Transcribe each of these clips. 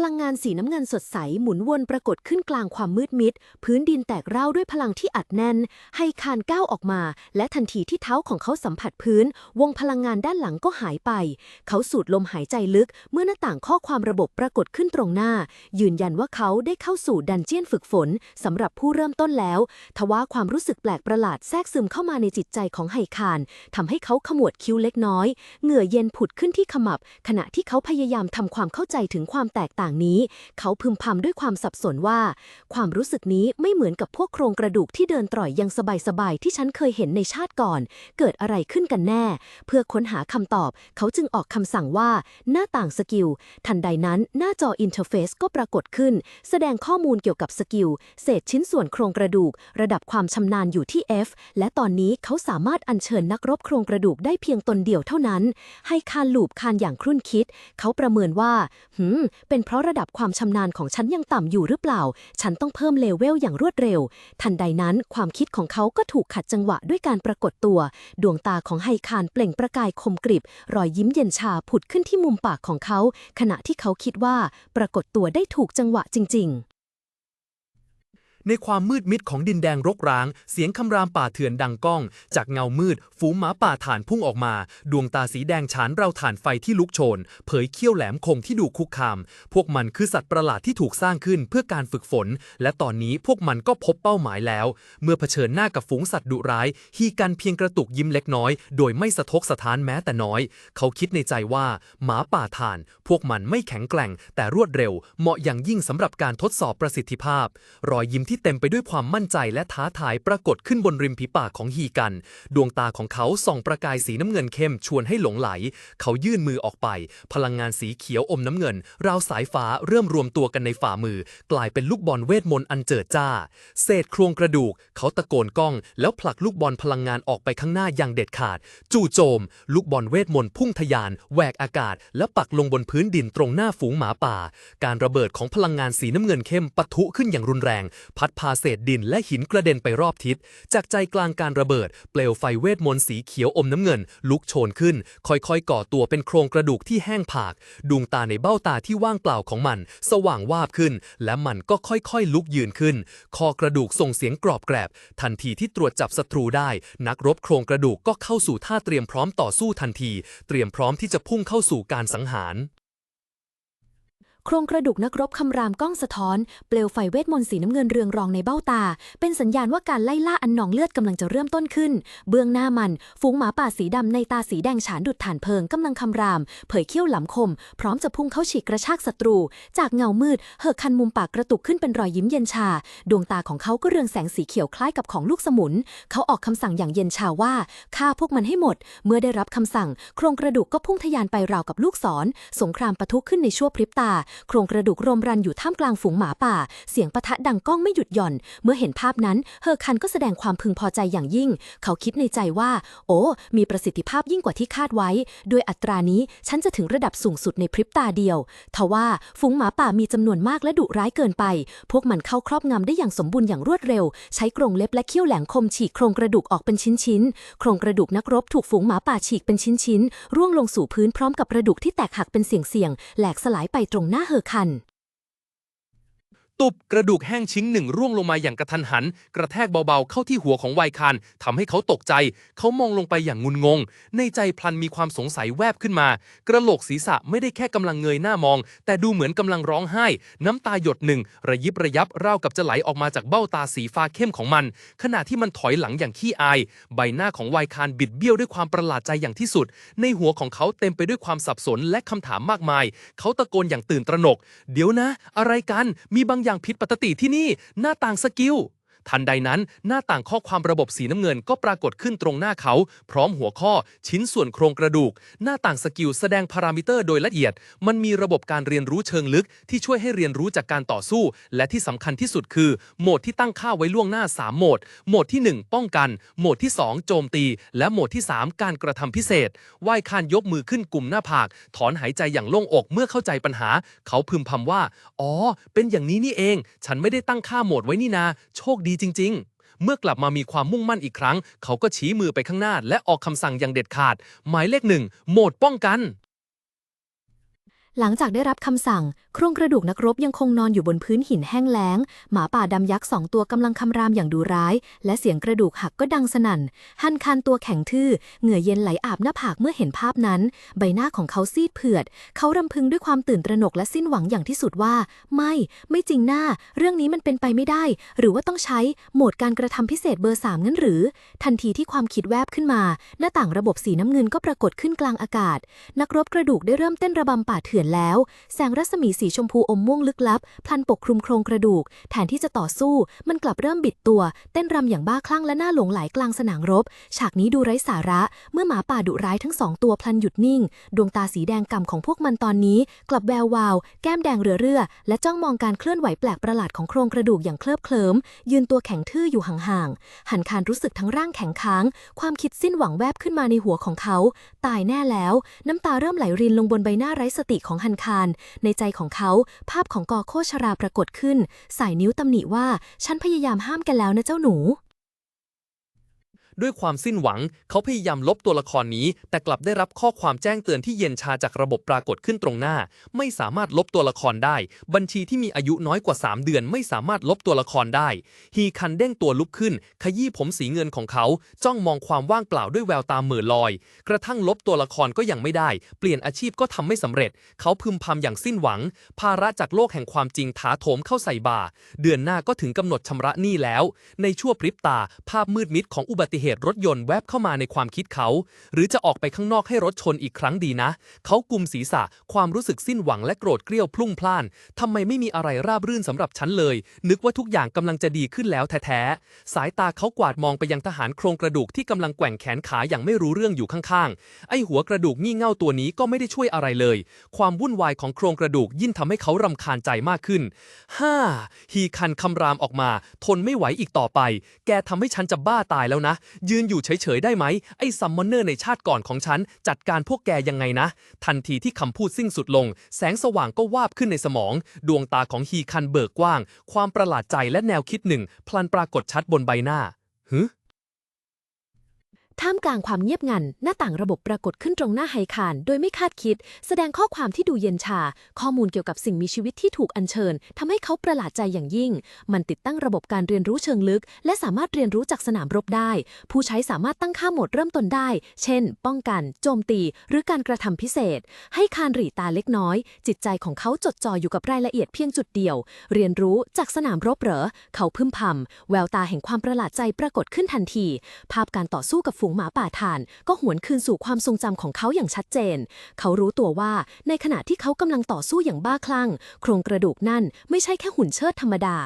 พลังงานสีน้ำเงินสดใสหมุนวนปรากฏขึ้นกลางความมืดมิด พื้นดินแตกเร่าด้วยพลังที่อัดแน่น ให้คานก้าวออกมา และทันทีที่เท้าของเขาสัมผัสพื้น วงพลังงานด้านหลังก็หายไป เขาสูดลมหายใจลึก เมื่อหน้าต่างข้อความระบบปรากฏขึ้นตรงหน้า ยืนยันว่าเขาได้เข้าสู่ดันเจียนฝึกฝนสำหรับผู้เริ่มต้นแล้ว ทว่าความรู้สึกแปลกประหลาดแทรกซึมเข้ามาในจิตใจของไห่คานทำให้เขาขมวดคิ้วเล็กน้อย เหงื่อเย็นผุดขึ้นที่ขมับ ขณะที่เขาพยายามทำความเข้าใจถึงความแตกต่างนี้ เขาพึมพำด้วยความสับสนว่า ความรู้สึกนี้ไม่เหมือนกับพวกโครงกระดูกที่เดินตร่อยยังสบายๆที่ฉันเคยเห็นในชาติก่อน เกิดอะไรขึ้นกันแน่ เพื่อค้นหาคำตอบ เขาจึงออกคำสั่งว่า หน้าต่างสกิล ทันใดนั้นหน้าจออินเทอร์เฟซก็ปรากฏขึ้น แสดงข้อมูลเกี่ยวกับสกิล เศษชิ้นส่วนโครงกระดูก ระดับความชำนาญอยู่ที่ F และตอนนี้เขาสามารถอัญเชิญนักรบโครงกระดูกได้เพียงตนเดียวเท่านั้น ให้คานลูปคานอย่างครุ่นคิด เขาประเมินว่า หืม เป็นเพราะระดับความชำนาญของฉันยังต่ำอยู่หรือเปล่า ฉันต้องเพิ่มเลเวลอย่างรวดเร็ว ทันใดนั้นความคิดของเขาก็ถูกขัดจังหวะด้วยการปรากฏตัว ดวงตาของไฮคานเปล่งประกายคมกริบ รอยยิ้มเย็นชาผุดขึ้นที่มุมปากของเขา ขณะที่เขาคิดว่าปรากฏตัวได้ถูกจังหวะจริง ๆ ในความมืดมิดของดินแดงรกร้าง เสียงคำรามป่าเถื่อนดังก้อง จากเงามืด ฝูงหมาป่าฐานพุ่งออกมา ดวงตาสีแดงฉานเราฐานไฟที่ลุกโชน เผยเขี้ยวแหลมคมที่ดูคุกคาม พวกมันคือสัตว์ประหลาดที่ถูกสร้างขึ้นเพื่อการฝึกฝน และตอนนี้พวกมันก็พบเป้าหมายแล้ว เมื่อเผชิญหน้ากับฝูงสัตว์ดุร้าย ฮีกันเพียงกระตุกยิ้มเล็กน้อย โดยไม่สะทกสะท้านแม้แต่น้อย เขาคิดในใจว่า หมาป่าฐาน พวกมันไม่แข็งแกร่ง แต่รวดเร็ว เหมาะอย่างยิ่งสำหรับการทดสอบประสิทธิภาพ รอยยิ้มที่เต็มไปด้วยความมั่นใจและท้าทายปรากฏขึ้นบนริมฝีปากของฮีกัน ดวงตาของเขาส่องประกายสีน้ำเงินเข้มชวนให้หลงไหล เขายื่นมือออกไป พลังงานสีเขียวอมน้ำเงิน ราวสายฟ้าเริ่มรวมตัวกันในฝ่ามือ กลายเป็นลูกบอลเวทมนต์อันเจิดจ้า เศษโครงกระดูก เขาตะโกนก้อง แล้วผลักลูกบอลพลังงานออกไปข้างหน้าอย่างเด็ดขาด จู่โจม ลูกบอลเวทมนต์พุ่งทะยานแหวกอากาศ และปักลงบนพื้นดินตรงหน้าฝูงหมาป่า การระเบิดของพลังงานสีน้ำเงินเข้มปะทุขึ้นอย่างรุนแรงพัดพาเศษดินและหินกระเด็นไปรอบทิศ จากใจกลางการระเบิด เปลวไฟเวทมนต์สีเขียวอมน้ำเงิน ลุกโชนขึ้น ค่อยๆ ก่อตัวเป็นโครงกระดูกที่แห้งผาก ดวงตาในเบ้าตาที่ว่างเปล่าของมัน สว่างวาบขึ้น และมันก็ค่อยๆ ลุกยืนขึ้น คอกระดูกส่งเสียงกรอบแกรบ ทันทีที่ตรวจจับศัตรูได้ นักรบโครงกระดูกก็เข้าสู่ท่าเตรียมพร้อมต่อสู้ทันที เตรียมพร้อมที่จะพุ่งเข้าสู่การสังหาร โครงกระดูกนักรบคำรามก้องสะท้อน เปลวไฟเวทมนต์สีน้ำเงินเรืองรองในเบ้าตา เป็นสัญญาณว่าการไล่ล่าอันหนองเลือดกำลังจะเริ่มต้นขึ้น เบื้องหน้ามัน ฝูงหมาป่าสีดำในตาสีแดงฉานดุดฐานเพลิงกำลังคำราม เผยเขี้ยวหลำคม พร้อมจะพุ่งเข้าฉีกกระชากศัตรู จากเงามืดเหือกคันมุมปากกระตุกขึ้นเป็นรอยยิ้มเย็นชา ดวงตาของเขาก็เรืองแสงสีเขียวคล้ายกับของลูกสมุน เขาออกคำสั่งอย่างเย็นชาว่าฆ่าพวกมันให้หมด เมื่อได้รับคำสั่ง โครงกระดูกก็พุ่งทะยานไปราวกับลูกศรสงครามปะทุขึ้นในชั่วพริบตาโครงกระดูกรมรันอยู่ท่ามกลางฝูงหมาป่า เสียงปะทะดังก้องไม่หยุดหย่อน เมื่อเห็นภาพนั้นเฮอร์คันก็แสดงความพึงพอใจอย่างยิ่ง เขาคิดในใจว่า โอ้ มีประสิทธิภาพยิ่งกว่าที่คาดไว้ ด้วยอัตรานี้ฉันจะถึงระดับสูงสุดในพริบตาเดียวทว่าฝูงหมาป่ามีจำนวนมากและดุร้ายเกินไป พวกมันเข้าครอบงำได้อย่างสมบูรณ์อย่างรวดเร็ว ใช้กรงเล็บและเขี้ยวแหลมคมฉีกโครงกระดูกออกเป็นชิ้นๆ โครงกระดูกนักรบถูกฝูงหมาป่าฉีกเป็นชิ้นๆ ร่วงลงสู่พื้นพร้อมกับกระดูกที่แตกหักเป็นเสียงๆ แหลกสลายไปตรงหน้าเฮอร์คัน ตุบกระดูกแห้งชิ้นหนึ่งร่วงลงมาอย่างกระทันหัน กระแทกเบาๆเข้าที่หัวของไวคานทำให้เขาตกใจ เขามองลงไปอย่างงุนงง ในใจพลันมีความสงสัยแวบขึ้นมา กระโหลกศีรษะไม่ได้แค่กำลังเงยหน้ามอง แต่ดูเหมือนกำลังร้องไห้ น้ำตาหยดหนึ่ง ระยิบระยับราวกับจะไหลออกมาจากเบ้าตาสีฟ้าเข้มของมัน ขณะที่มันถอยหลังอย่างขี้อาย ใบหน้าของไวคานบิดเบี้ยวด้วยความประหลาดใจอย่างที่สุด ในหัวของเขาเต็มไปด้วยความสับสนและคำถามมากมาย เขาตะโกนอย่างตื่นตระหนก เดี๋ยวนะ อะไรกันมีบางอย่างผิดปกติที่นี่ หน้าต่างสกิล ทันใดนั้นหน้าต่างข้อความระบบสีน้ำเงินก็ปรากฏขึ้นตรงหน้าเขา พร้อมหัวข้อ ชิ้นส่วนโครงกระดูก หน้าต่างสกิลแสดงพารามิเตอร์โดยละเอียด มันมีระบบการเรียนรู้เชิงลึก ที่ช่วยให้เรียนรู้จากการต่อสู้ และที่สำคัญที่สุดคือ โหมดที่ตั้งค่าไว้ล่วงหน้า 3 โหมด โหมดที่ 1 ป้องกัน โหมดที่ 2 โจมตี และโหมดที่ 3 การกระทำพิเศษว่ายคานยกมือขึ้นกลุ่มหน้าผาก ถอนหายใจอย่างโล่งอกเมื่อเข้าใจปัญหา เขาพึมพำว่า อ๋อ เป็นอย่างนี้นี่เอง ฉันไม่ได้ตั้งค่าโหมดไว้นี่นา โชคดีจริง ๆ เมื่อกลับมามีความมุ่งมั่นอีกครั้ง เขาก็ชี้มือไปข้างหน้า และออกคำสั่งอย่างเด็ดขาด หมายเลขหนึ่งโหมดป้องกัน หลังจากได้รับคำสั่ง โครงกระดูกนักรบยังคงนอนอยู่บนพื้นหินแห้งแล้ง หมาป่าดำยักษ์สองตัวกำลังคำรามอย่างดุร้าย และเสียงกระดูกหักก็ดังสนั่น ฮันคานตัวแข็งทื่อ เหงื่อเย็นไหลอาบหน้าผากเมื่อเห็นภาพนั้น ใบหน้าของเขาซีดเผือด เขารำพึงด้วยความตื่นตระหนกและสิ้นหวังอย่างที่สุดว่า ไม่ ไม่จริงหน้า เรื่องนี้มันเป็นไปไม่ได้ หรือว่าต้องใช้โหมดการกระทำพิเศษเบอร์สามงั้นหรือ ทันทีที่ความคิดแวบขึ้นมา หน้าต่างระบบสีน้ำเงินก็ปรากฏขึ้นกลางอากาศ นักรบกระดูกได้เริ่มเต้นระบำป่าเถื่อนแล้ว แสงรัศมีสีชมพูอมม่วงลึกลับพลันปกคลุมโครงกระดูก แทนที่จะต่อสู้ มันกลับเริ่มบิดตัว เต้นรำอย่างบ้าคลั่งและน่าหลงไหลกลางสนามรบ ฉากนี้ดูไร้สาระ เมื่อหมาป่าดุร้ายทั้งสองตัวพลันหยุดนิ่ง ดวงตาสีแดงก่ำของพวกมันตอนนี้ กลับแวววาว แก้มแดงเรือเรือและจ้องมองการเคลื่อนไหวแปลกประหลาดของโครงกระดูกอย่างเคลิบเคลิ้มยืนตัวแข็งทื่ออยู่ห่างๆหันคารรู้สึกทั้งร่างแข็งค้าง ความคิดสิ้นหวังแวบขึ้นมาในหัวของเขา ตายแน่แล้ว น้ำตาเริ่มไหลรินลงบนใบหน้าไร้สติของฮันคารในใจของเขา ภาพของกอโคชราปรากฏขึ้น สายนิ้วตำหนิว่า ฉันพยายามห้ามแกันแล้วนะเจ้าหนู ด้วยความสิ้นหวัง เขาพยายามลบตัวละครนี้ แต่กลับได้รับข้อความแจ้งเตือนที่เย็นชาจากระบบปรากฏขึ้นตรงหน้า ไม่สามารถลบตัวละครได้ บัญชีที่มีอายุน้อยกว่า 3 เดือน ไม่สามารถลบตัวละครได้ ฮีคันเด้งตัวลุกขึ้น ขยี้ผมสีเงินของเขา จ้องมองความว่างเปล่าด้วยแววตาเหม่อลอย กระทั่งลบตัวละครก็ยังไม่ได้ เปลี่ยนอาชีพก็ทำไม่สำเร็จ เขาพึมพำอย่างสิ้นหวัง ภาระจากโลกแห่งความจริงถาโถมเข้าใส่บ่า เดือนหน้าก็ถึงกำหนดชำระหนี้แล้ว ในชั่วพริบตา ภาพมืดมิดของอุบัติเหเหตุรถยนต์แวบเข้ามาในความคิดเขา หรือจะออกไปข้างนอกให้รถชนอีกครั้งดีนะ เขากุมศีรษะ ความรู้สึกสิ้นหวังและโกรธเกรี้ยวพลุ่งพล่านทำไมไม่มีอะไรราบรื่นสำหรับฉันเลย นึกว่าทุกอย่างกำลังจะดีขึ้นแล้วแท้ๆสายตาเขากวาดมองไปยังทหารโครงกระดูกที่กำลังแกว่งแขนขาอย่างไม่รู้เรื่องอยู่ข้างๆ ไอหัวกระดูกงี่เง่าตัวนี้ก็ไม่ได้ช่วยอะไรเลย ความวุ่นวายของโครงกระดูกยิ่งทำให้เขารำคาญใจมากขึ้นฮ่าฮีคันคำรามออกมา ทนไม่ไหวอีกต่อไป แกทำให้ฉันจะบ้าตายแล้วนะยืนอยู่เฉยๆได้ไหม ไอ้ซัมมอนเนอร์ในชาติก่อนของฉัน จัดการพวกแกยังไงนะ ทันทีที่คำพูดสิ้นสุดลง แสงสว่างก็วาบขึ้นในสมอง ดวงตาของฮีคันเบิกกว้าง ความประหลาดใจและแนวคิดหนึ่ง พลันปรากฏชัดบนใบหน้าฮึ ท่ามกลางความเงียบงัน หน้าต่างระบบปรากฏขึ้นตรงหน้าไฮคารโดยไม่คาดคิด แสดงข้อความที่ดูเย็นชา ข้อมูลเกี่ยวกับสิ่งมีชีวิตที่ถูกอัญเชิญทำให้เขาประหลาดใจอย่างยิ่ง มันติดตั้งระบบการเรียนรู้เชิงลึก และสามารถเรียนรู้จากสนามรบได้ ผู้ใช้สามารถตั้งค่าโหมดเริ่มต้นได้ เช่น ป้องกัน โจมตี หรือการกระทำพิเศษ ให้คารหรีตาเล็กน้อย จิตใจของเขาจดจ่ออยู่กับรายละเอียดเพียงจุดเดียว เรียนรู้จากสนามรบเหรอ เขาพึมพำแววตาแห่งความประหลาดใจปรากฏขึ้นทันที ภาพการต่อสู้กับฝูงหมาป่าถ่าน ก็หวนคืนสู่ความทรงจำของเขาอย่างชัดเจน เขารู้ตัวว่าในขณะที่เขากำลังต่อสู้อย่างบ้าคลั่ง โครงกระดูกนั่นไม่ใช่แค่หุ่นเชิดธรรมดา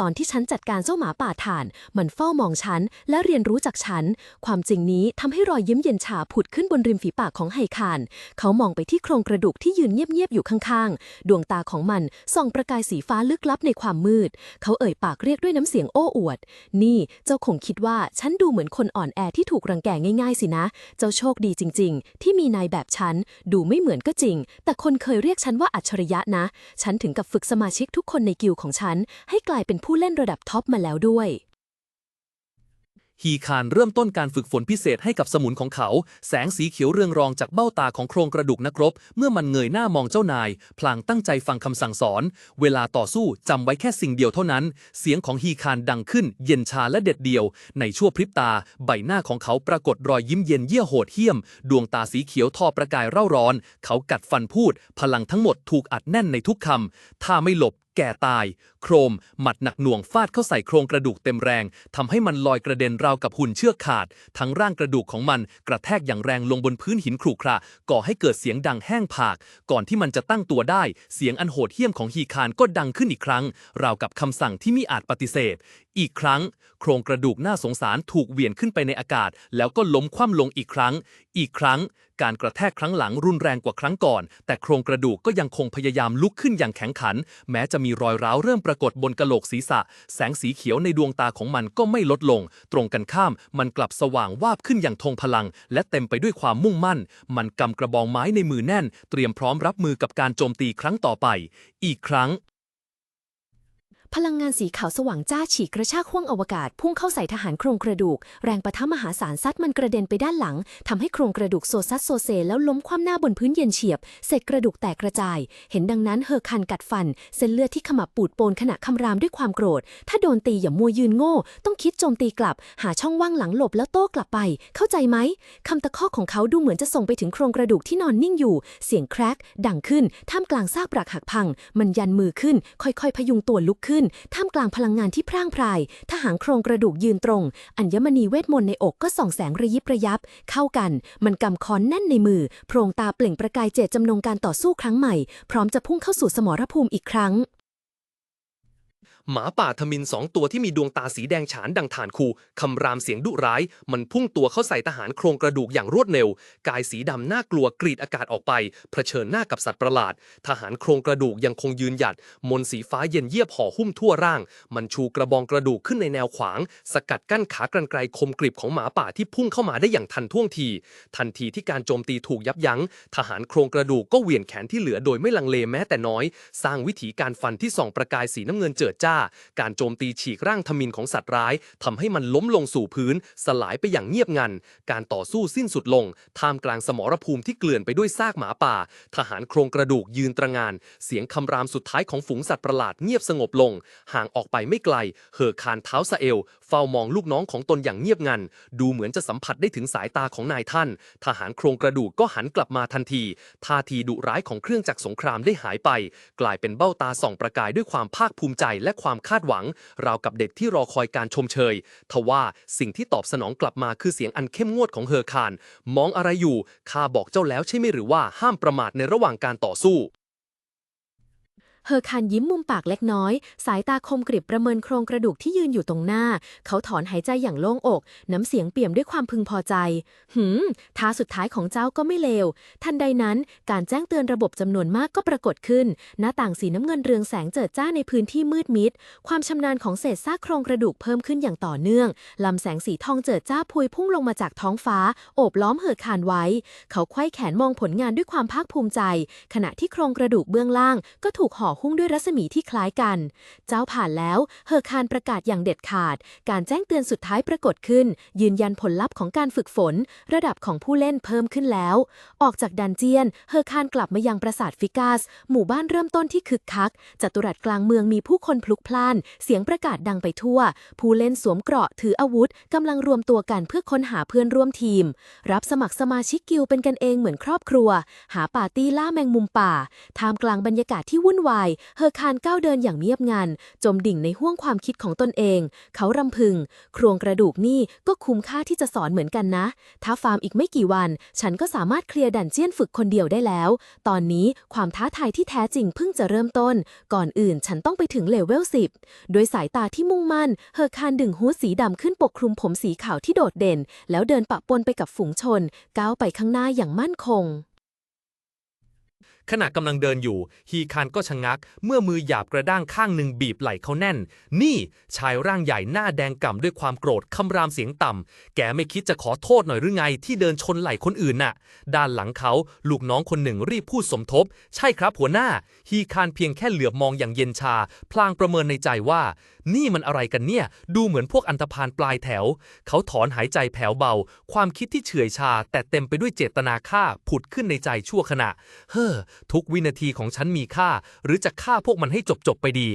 ตอนที่ฉันจัดการเจ้าหมาป่าถ่าน มันเฝ้ามองฉันและเรียนรู้จากฉัน ความจริงนี้ทำให้รอยยิ้มเย็นชาผุดขึ้นบนริมฝีปากของไฮคารเขามองไปที่โครงกระดูกที่ยืนเงียบๆอยู่ข้างๆ ดวงตาของมันส่องประกายสีฟ้าลึกลับในความมืด เขาเอ่ยปากเรียกด้วยน้ำเสียงโอ้อวด นี่เจ้าคงคิดว่าฉันดูเหมือนคนอ่อนแอที่ถูกรังแกง่ายๆสินะ เจ้าโชคดีจริง ๆ ที่มีนายแบบฉัน ดูไม่เหมือนก็จริง แต่คนเคยเรียกฉันว่าอัจฉริยะนะ ฉันถึงกับฝึกสมาชิกทุกคนในกิลด์ของฉัน ให้กลายเป็นผู้เล่นระดับท็อปมาแล้วด้วย ฮีคานเริ่มต้นการฝึกฝนพิเศษให้กับสมุนของเขา แสงสีเขียวเรืองรองจากเบ้าตาของโครงกระดูกนักรบ เมื่อมันเงยหน้ามองเจ้านาย พลางตั้งใจฟังคำสั่งสอน เวลาต่อสู้จำไว้แค่สิ่งเดียวเท่านั้น เสียงของฮีคานดังขึ้น เย็นชาและเด็ดเดียว ในชั่วพริบตา ใบหน้าของเขาปรากฏรอยยิ้มเย็นเยี่ยโหดเหี้ยม ดวงตาสีเขียวทอประกายเร่าร้อน เขากัดฟันพูด พลังทั้งหมดถูกอัดแน่นในทุกคำถ้าไม่หลบ แก่ตาย โครม หมัดหนักหน่วงฟาดเข้าใส่โครงกระดูกเต็มแรงทำให้มันลอยกระเด็นราวกับหุ่นเชือกขาด ทั้งร่างกระดูกของมันกระแทกอย่างแรงลงบนพื้นหินขรุขระก่อให้เกิดเสียงดังแห้งผาก ก่อนที่มันจะตั้งตัวได้ เสียงอันโหดเหี้ยมของฮีคารก็ดังขึ้นอีกครั้ง ราวกับคำสั่งที่มิอาจปฏิเสธ อีกครั้ง โครงกระดูกน่าสงสารถูกเหวี่ยงขึ้นไปในอากาศ แล้วก็ล้มคว่ำลงอีกครั้ง อีกครั้ง การกระแทกครั้งหลังรุนแรงกว่าครั้งก่อน แต่โครงกระดูกก็ยังคงพยายามลุกขึ้นอย่างแข็งขัน แม้จะมีรอยร้าวเริ่มปรากฏบนกะโหลกศีรษะ แสงสีเขียวในดวงตาของมันก็ไม่ลดลง ตรงกันข้าม มันกลับสว่างวาบขึ้นอย่างทงพลัง และเต็มไปด้วยความมุ่งมั่น มันกำกระบองไม้ในมือแน่น เตรียมพร้อมรับมือกับการโจมตีครั้งต่อไป อีกครั้ง พลังงานสีขาวสว่างจ้าฉีกกระชากห้วงอวกาศ พุ่งเข้าใส่ทหารโครงกระดูก แรงปะทะมหาศาลซัดมันกระเด็นไปด้านหลังทำให้โครงกระดูกโซซัดโซเซแล้วล้มคว่ำหน้าบนพื้นเย็นเฉียบ เศษกระดูกแตกกระจาย เห็นดังนั้นเฮอคันกัดฟัน เส้นเลือดที่ขมับปูดโปนขณะคำรามด้วยความโกรธ ถ้าโดนตีอย่ามัวยืนโง่ ต้องคิดโจมตีกลับ หาช่องว่างหลังหลบแล้วโต้กลับไป เข้าใจไหมคำตะคอกของเขาดูเหมือนจะส่งไปถึงโครงกระดูกที่นอนนิ่งอยู่ เสียงแครกดังขึ้นท่ามกลางซากปรักหักพัง มันยันมือขึ้น ค่อยๆ พยุงตัวลุกขึ้นท่ามกลางพลังงานที่พร่างพรายทหารโครงกระดูกยืนตรง อัญมณีเวทมนต์ในอกก็ส่องแสงระยิบระยับ เข้ากัน มันกำค้อนแน่นในมือ โพรงตาเปล่งประกายเจตจำนงการต่อสู้ครั้งใหม่ พร้อมจะพุ่งเข้าสู่สมรภูมิอีกครั้ง หมาป่าทมินสองตัวที่มีดวงตาสีแดงฉานดังฐานคูคำรามเสียงดุร้าย มันพุ่งตัวเข้าใส่ทหารโครงกระดูกอย่างรวดเร็ว กายสีดำน่ากลัวกรีดอากาศออกไปเผชิญหน้ากับสัตว์ประหลาด ทหารโครงกระดูกยังคงยืนหยัด มนสีฟ้าเย็นเยียบห่อหุ้มทั่วร่าง มันชูกระบองกระดูกขึ้นในแนวขวาง สกัดกั้นขากรรไกรคมกริบของหมาป่าที่พุ่งเข้ามาได้อย่างทันท่วงที ทันทีที่การโจมตีถูกยับยั้ง ทหารโครงกระดูกก็เหวี่ยงแขนที่เหลือโดยไม่ลังเลแม้แต่น้อย สร้างวิถีการฟันที่ส่องประกายสีน้ำเงินเจิดจ้าการโจมตีฉีกร่างทมินของสัตว์ร้ายทำให้มันล้มลงสู่พื้น สลายไปอย่างเงียบงัน การต่อสู้สิ้นสุดลง ท่ามกลางสมรภูมิที่เกลื่อนไปด้วยซากหมาป่า ทหารโครงกระดูกยืนตระงาน เสียงคำรามสุดท้ายของฝูงสัตว์ประหลาดเงียบสงบลง ห่างออกไปไม่ไกล เหอคานเท้าสะเอล เฝ้ามองลูกน้องของตนอย่างเงียบงัน ดูเหมือนจะสัมผัสได้ถึงสายตาของนายท่าน ทหารโครงกระดูกก็หันกลับมาทันที ท่าทีดุร้ายของเครื่องจักรสงครามได้หายไป กลายเป็นเบ้าตาส่องประกายด้วยความภาคภูมิใจและความควาดหวัง ราวกับเด็กที่รอคอยการชมเชย ทว่าสิ่งที่ตอบสนองกลับมาคือเสียงอันเข้มงวดของเฮอคาน มองอะไรอยู่ข้าบอกเจ้าแล้วใช่ไหมหรือว่าห้ามประมาทในระหว่างการต่อสู้ เฮอคานยิ้มมุมปากเล็กน้อย สายตาคมกริบประเมินโครงกระดูกที่ยืนอยู่ตรงหน้า เขาถอนหายใจอย่างโล่งอก น้ำเสียงเปี่ยมด้วยความพึงพอใจ หืมท้าสุดท้ายของเจ้าก็ไม่เลว ทันใดนั้น การแจ้งเตือนระบบจำนวนมากก็ปรากฏขึ้น หน้าต่างสีน้ำเงินเรืองแสงเจิดจ้าในพื้นที่มืดมิด ความชำนาญของเศษซากโครงกระดูกเพิ่มขึ้นอย่างต่อเนื่องลำแสงสีทองเจิดจ้าพุยพุ่งลงมาจากท้องฟ้า โอบล้อมเฮอคานไว้ เขาไขว้แขนมองผลงานด้วยความภาคภูมิใจ ขณะที่โครงกระดูกเบื้องล่างก็ถูกห่อหุ้มด้วยรัศมีที่คล้ายกัน เจ้าผ่านแล้วเฮอร์คานประกาศอย่างเด็ดขาด การแจ้งเตือนสุดท้ายปรากฏขึ้น ยืนยันผลลัพธ์ของการฝึกฝน ระดับของผู้เล่นเพิ่มขึ้นแล้ว ออกจากดันเจียน เฮอร์คานกลับมายังปราสาทฟิกัสหมู่บ้านเริ่มต้นที่คึกคัก จัตุรัสกลางเมืองมีผู้คนพลุกพล่าน เสียงประกาศดังไปทั่ว ผู้เล่นสวมเกราะถืออาวุธกำลังรวมตัวกันเพื่อค้นหาเพื่อนร่วมทีม รับสมัครสมาชิกกิลเป็นกันเองเหมือนครอบครัว หาปาร์ตี้ล่าแมงมุมป่าท่ามกลางบรรยากาศที่วุ่นวายเฮอคานก้าวเดินอย่างเงียบงัน จมดิ่งในห้วงความคิดของตนเอง เขารำพึง โครงกระดูกนี่ก็คุ้มค่าที่จะสอนเหมือนกันนะ ถ้าฟาร์มอีกไม่กี่วัน ฉันก็สามารถเคลียร์ดันเจียนฝึกคนเดียวได้แล้ว ตอนนี้ความท้าทายที่แท้จริงเพิ่งจะเริ่มต้น ก่อนอื่นฉันต้องไปถึงเลเวล10โดยสายตาที่มุ่งมั่น เฮอคานดึงฮู้ดสีดำขึ้นปกคลุมผมสีขาวที่โดดเด่น แล้วเดินปะปนไปกับฝูงชน ก้าวไปข้างหน้าอย่างมั่นคง ขณะกำลังเดินอยู่ ฮีคานก็ชะงัก เมื่อมือหยาบกระด้างข้างหนึ่งบีบไหล่เขาแน่น นี่ชายร่างใหญ่หน้าแดงก่ำด้วยความโกรธคำรามเสียงต่ำ แกไม่คิดจะขอโทษหน่อยหรือไงที่เดินชนไหล่คนอื่นน่ะ ด้านหลังเขาลูกน้องคนหนึ่งรีบพูดสมทบ ใช่ครับหัวหน้า ฮีคานเพียงแค่เหลือบมองอย่างเย็นชา พลางประเมินในใจว่า นี่มันอะไรกันเนี่ย ดูเหมือนพวกอันธพาลปลายแถว เขาถอนหายใจแผ่วเบา ความคิดที่เฉื่อยชา แต่เต็มไปด้วยเจตนาฆ่าผุดขึ้นในใจชั่วขณะ เฮ้อ ทุกวินาทีของฉันมีค่า หรือจะฆ่าพวกมันให้จบจบๆไปดี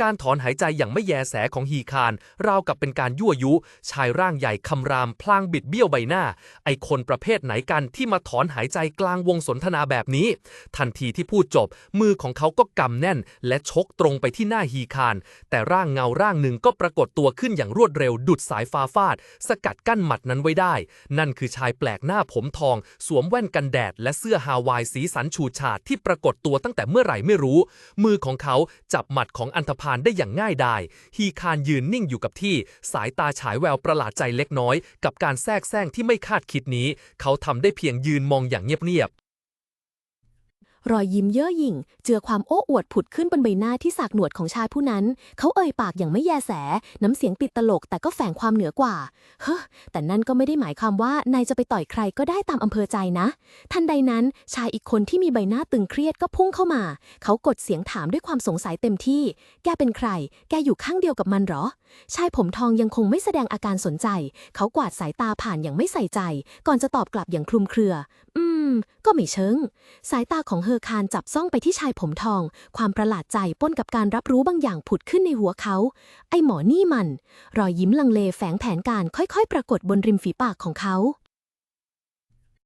การถอนหายใจอย่างไม่แยแสของฮีคานราวกับเป็นการยั่วยุ ชายร่างใหญ่คำราม พลางบิดเบี้ยวใบหน้า ไอคนประเภทไหนกันที่มาถอนหายใจกลางวงสนทนาแบบนี้ ทันทีที่พูดจบ มือของเขาก็กำแน่น และชกตรงไปที่หน้าฮีคานแต่ร่างเงาร่างหนึ่งก็ปรากฏตัวขึ้นอย่างรวดเร็วดุดสายฟ้าฟาด สกัดกั้นหมัดนั้นไว้ได้ นั่นคือชายแปลกหน้าผมทอง สวมแว่นกันแดด และเสื้อฮาวายสีสันฉูดฉาดที่ปรากฏตัวตั้งแต่เมื่อไหร่ไม่รู้ มือของเขาจับหมัดของอันธพาลได้อย่างง่ายดายฮีคานยืนนิ่งอยู่กับที่ สายตาฉายแววประหลาดใจเล็กน้อย กับการแทรกแซงที่ไม่คาดคิดนี้ เขาทำได้เพียงยืนมองอย่างเงียบ รอยยิ้มเย่อหยิ่ง เจือความโอ้อวดผุดขึ้นบนใบหน้าที่สากหนวดของชายผู้นั้น เขาเอ่ยปากอย่างไม่แยแส น้ำเสียงติดตลกแต่ก็แฝงความเหนือกว่า เฮ้อ แต่นั่นก็ไม่ได้หมายความว่านายจะไปต่อยใครก็ได้ตามอำเภอใจนะ ทันใดนั้นชายอีกคนที่มีใบหน้าตึงเครียดก็พุ่งเข้ามา เขากดเสียงถามด้วยความสงสัยเต็มที่ แกเป็นใคร แกอยู่ข้างเดียวกับมันเหรอ ชายผมทองยังคงไม่แสดงอาการสนใจ เขากวาดสายตาผ่านอย่างไม่ใส่ใจ ก่อนจะตอบกลับอย่างคลุมเครือ อืม ก็ไม่เชิง สายตาของเอร์คานจับซ่องไปที่ชายผมทอง ความประหลาดใจปนกับการรับรู้บางอย่างผุดขึ้นในหัวเขา ไอ้หมอนี่มัน รอยยิ้มลังเลแฝงแผนการค่อยๆ ปรากฏบนริมฝีปากของเขา